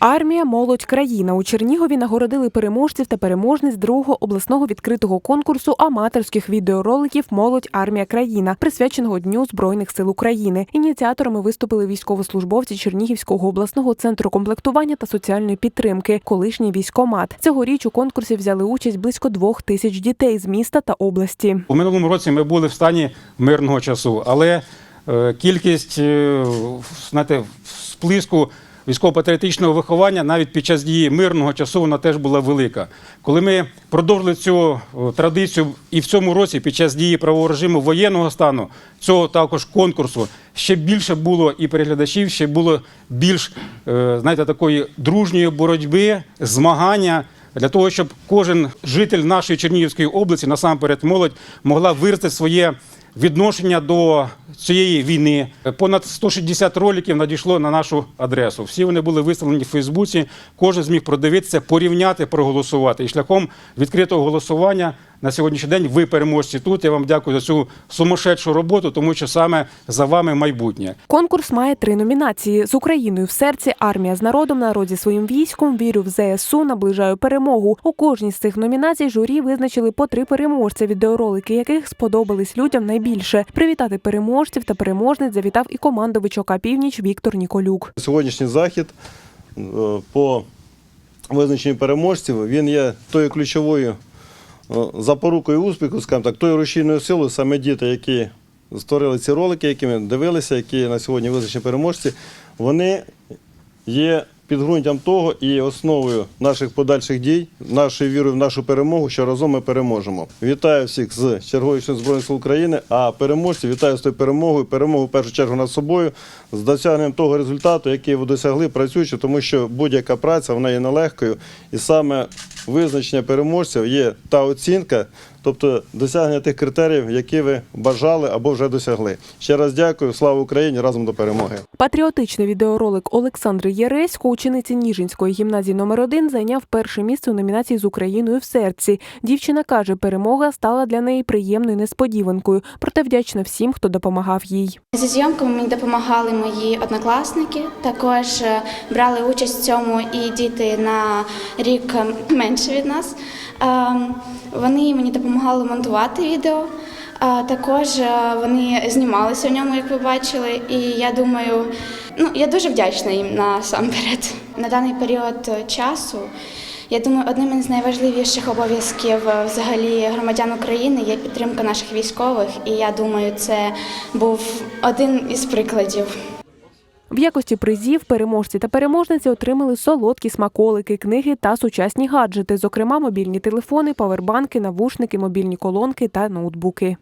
Армія, молодь, країна у Чернігові нагородили переможців та переможниць другого обласного відкритого конкурсу аматорських відеороликів Молодь, армія, країна, присвяченого Дню Збройних сил України. Ініціаторами виступили військовослужбовці Чернігівського обласного центру комплектування та соціальної підтримки, колишній військомат. Цьогоріч у конкурсі взяли участь близько двох тисяч дітей з міста та області. У минулому році ми були в стані мирного часу, але е, кількість е, знаєте, сплиску військово-патріотичного виховання навіть під час дії мирного часу вона теж була велика. Коли ми продовжили цю традицію і в цьому році, під час дії правового режиму воєнного стану, цього також конкурсу, ще більше було і переглядачів, ще було більш е, знаєте, такої дружньої боротьби, змагання для того, щоб кожен житель нашої Чернігівської області, насамперед молодь, могла виразити своє відношення до цієї війни. Понад 160 роликів надійшло на нашу адресу. Всі вони були виставлені в Фейсбуці. Кожен зміг продивитися, порівняти, проголосувати. І шляхом відкритого голосування на сьогоднішній день ви переможці тут. Я вам дякую за цю сумасшедшу роботу, тому що саме за вами майбутнє. Конкурс має три номінації: з Україною в серці, армія з народом, народ зі своїм військом, вірю в ЗСУ, наближаю перемогу. У кожній з цих номінацій журі визначили по три переможця, відеоролики яких сподобались людям найбільше. Привітати переможців та переможниць завітав і командович ОК «Північ» Віктор Ніколюк. Сьогоднішній захід е, по визначенню переможців він є тою ключовою запорукою успіху, скажімо так, тою рушійною силою, саме діти, які створили ці ролики, які ми дивилися, які на сьогодні визначені переможці, вони є підґрунтям того і основою наших подальших дій, нашої віри в нашу перемогу, що разом ми переможемо. Вітаю всіх з черговістю Збройних сил України, а переможців вітаю з тою перемогою, перемогу в першу чергу над собою, з досягненням того результату, який ви досягли працюючи, тому що будь-яка праця вона є нелегкою, і саме визначення переможців є та оцінка, тобто досягнення тих критеріїв, які ви бажали або вже досягли. Ще раз дякую, слава Україні! Разом до перемоги! Патріотичний відеоролик Олександри Єресько, учениці Ніжинської гімназії номер 1 зайняв перше місце у номінації з Україною в серці. Дівчина каже, перемога стала для неї приємною несподіванкою, проте вдячна всім, хто допомагав їй. Зі зйомками мені допомагали мої однокласники. Також е, брали участь в цьому і діти на рік менше від нас. Ем, Вони мені допомагали монтувати відео. Також е, вони знімалися в ньому, як ви бачили. І я думаю, ну я дуже вдячна їм насамперед. На даний період часу. Я думаю, одним із найважливіших обов'язків е, взагалі громадян України є підтримка наших військових, і я думаю, це був один із прикладів. В якості призів переможці та переможниці отримали солодкі смаколики, книги та сучасні гаджети, зокрема мобільні телефони, павербанки, навушники, мобільні колонки та ноутбуки.